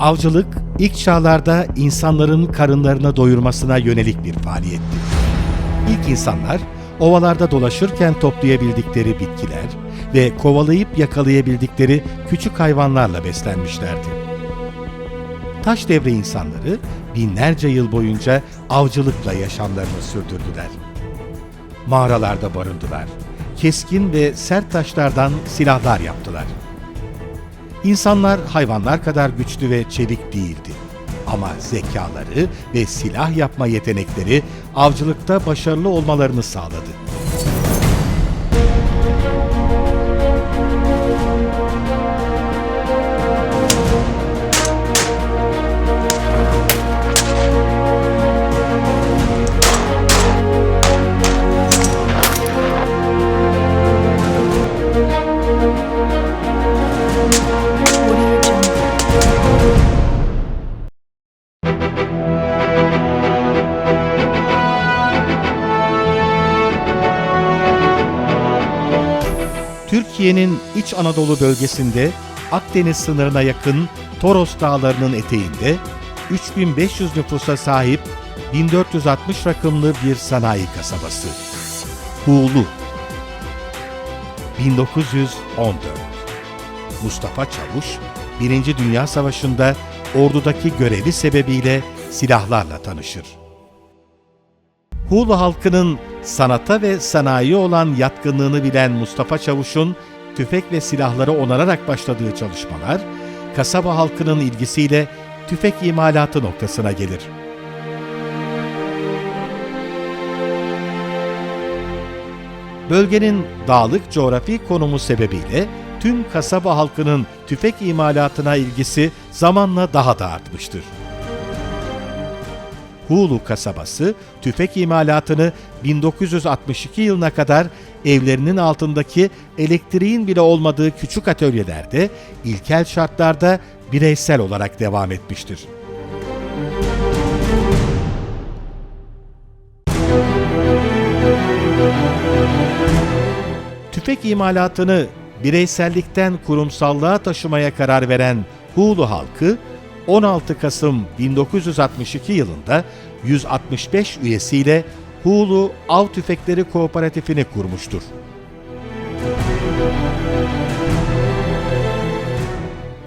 Avcılık ilk çağlarda insanların karınlarını doyurmasına yönelik bir faaliyetti. İlk insanlar ovalarda dolaşırken toplayabildikleri bitkiler ve kovalayıp yakalayabildikleri küçük hayvanlarla beslenmişlerdi. Taş devri insanları binlerce yıl boyunca avcılıkla yaşamlarını sürdürdüler. Mağaralarda barındılar. Keskin ve sert taşlardan silahlar yaptılar. İnsanlar hayvanlar kadar güçlü ve çevik değildi. Ama zekaları ve silah yapma yetenekleri avcılıkta başarılı olmalarını sağladı. Türkiye'nin İç Anadolu bölgesinde Akdeniz sınırına yakın Toros Dağları'nın eteğinde 3500 nüfusa sahip 1460 rakımlı bir sanayi kasabası. Huğlu 1914 Mustafa Çavuş, Birinci Dünya Savaşı'nda ordudaki görevi sebebiyle silahlarla tanışır. Hulu halkının sanata ve sanayi olan yatkınlığını bilen Mustafa Çavuş'un tüfek ve silahları onararak başladığı çalışmalar, kasaba halkının ilgisiyle tüfek imalatı noktasına gelir. Bölgenin dağlık coğrafi konumu sebebiyle tüm kasaba halkının tüfek imalatına ilgisi zamanla daha da artmıştır. Hulu kasabası tüfek imalatını 1962 yılına kadar evlerinin altındaki elektriğin bile olmadığı küçük atölyelerde ilkel şartlarda bireysel olarak devam etmiştir. Tüfek imalatını bireysellikten kurumsallığa taşımaya karar veren Hulu halkı 16 Kasım 1962 yılında 165 üyesiyle Hulu Av Tüfekleri Kooperatifini kurmuştur.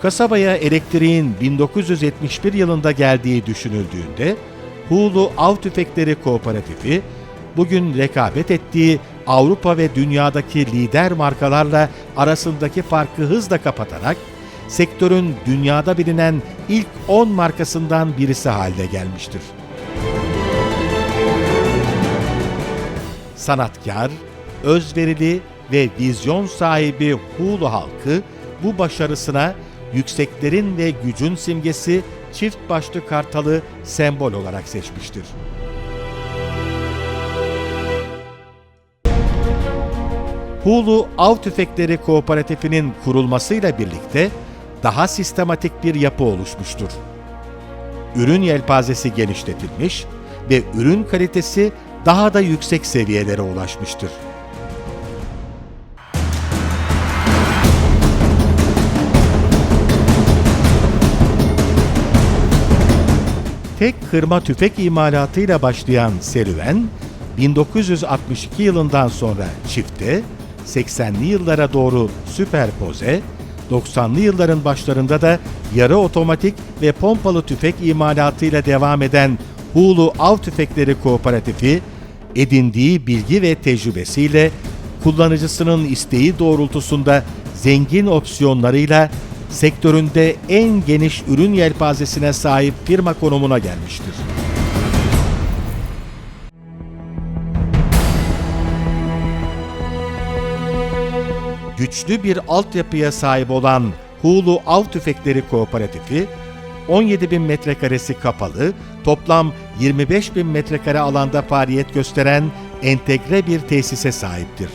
Kasabaya elektriğin 1971 yılında geldiği düşünüldüğünde Hulu Av Tüfekleri Kooperatifi bugün rekabet ettiği Avrupa ve dünyadaki lider markalarla arasındaki farkı hızla kapatarak sektörün dünyada bilinen ilk 10 markasından birisi haline gelmiştir. Sanatkar, özverili ve vizyon sahibi Hulu halkı bu başarısına yükseklerin ve gücün simgesi çift başlı kartalı sembol olarak seçmiştir. Hulu Av Tüfekleri Kooperatifinin kurulmasıyla birlikte daha sistematik bir yapı oluşmuştur. Ürün yelpazesi genişletilmiş ve ürün kalitesi daha da yüksek seviyelere ulaşmıştır. Tek kırma tüfek imalatıyla başlayan serüven, 1962 yılından sonra çifte, 80'li yıllara doğru süperpoze, 90'lı yılların başlarında da yarı otomatik ve pompalı tüfek imalatıyla devam eden Hulu Av Tüfekleri Kooperatifi, edindiği bilgi ve tecrübesiyle kullanıcısının isteği doğrultusunda zengin opsiyonlarıyla sektöründe en geniş ürün yelpazesine sahip firma konumuna gelmiştir. Güçlü bir altyapıya sahip olan Hulu Av Tüfekleri Kooperatifi, 17 bin metrekaresi kapalı, toplam 25 bin metrekare alanda faaliyet gösteren entegre bir tesise sahiptir.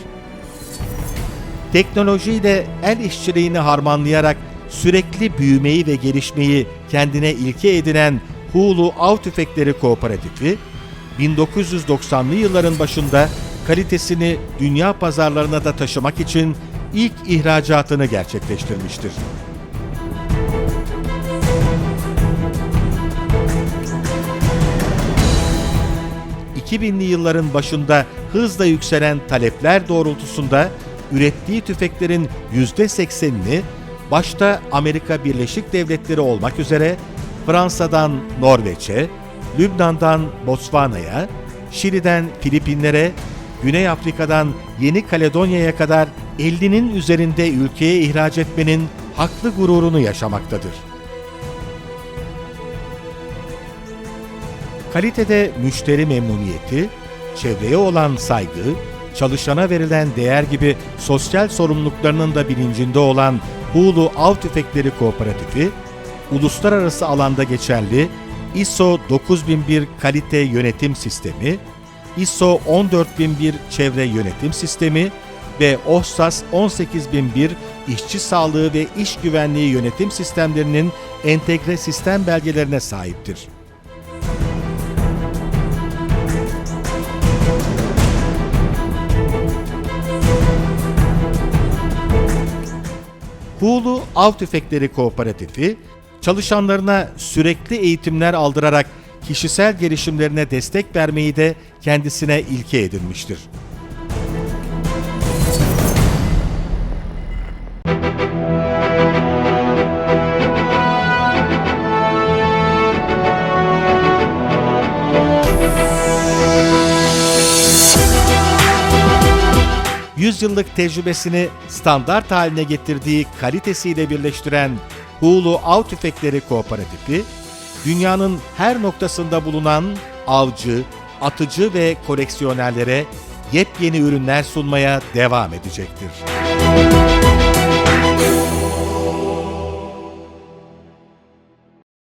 Teknolojiyle el işçiliğini harmanlayarak sürekli büyümeyi ve gelişmeyi kendine ilke edinen Hulu Av Tüfekleri Kooperatifi, 1990'lı yılların başında kalitesini dünya pazarlarına da taşımak için ilk ihracatını gerçekleştirmiştir. ...2000'li yılların başında hızla yükselen talepler doğrultusunda ürettiği tüfeklerin %80'ini başta Amerika Birleşik Devletleri olmak üzere Fransa'dan Norveç'e, Lübnan'dan Botsvana'ya, Şili'den Filipinlere, Güney Afrika'dan Yeni Kaledonya'ya kadar 50'nin üzerinde ülkeye ihraç etmenin haklı gururunu yaşamaktadır. Kalitede müşteri memnuniyeti, çevreye olan saygı, çalışana verilen değer gibi sosyal sorumluluklarının da bilincinde olan Hulu Av Tüfekleri Kooperatifi, uluslararası alanda geçerli ISO 9001 Kalite Yönetim Sistemi, ISO 14001 Çevre Yönetim Sistemi ve OHSAS 18001 İşçi Sağlığı ve İş Güvenliği Yönetim Sistemlerinin entegre sistem belgelerine sahiptir. Hulu Av Tüfekleri Kooperatifi, çalışanlarına sürekli eğitimler aldırarak kişisel gelişimlerine destek vermeyi de kendisine ilke edinmiştir. Yüzyıllık tecrübesini standart haline getirdiği kalitesiyle birleştiren Hulu Av Tüfekleri Kooperatifi, dünyanın her noktasında bulunan avcı, atıcı ve koleksiyonerlere yepyeni ürünler sunmaya devam edecektir.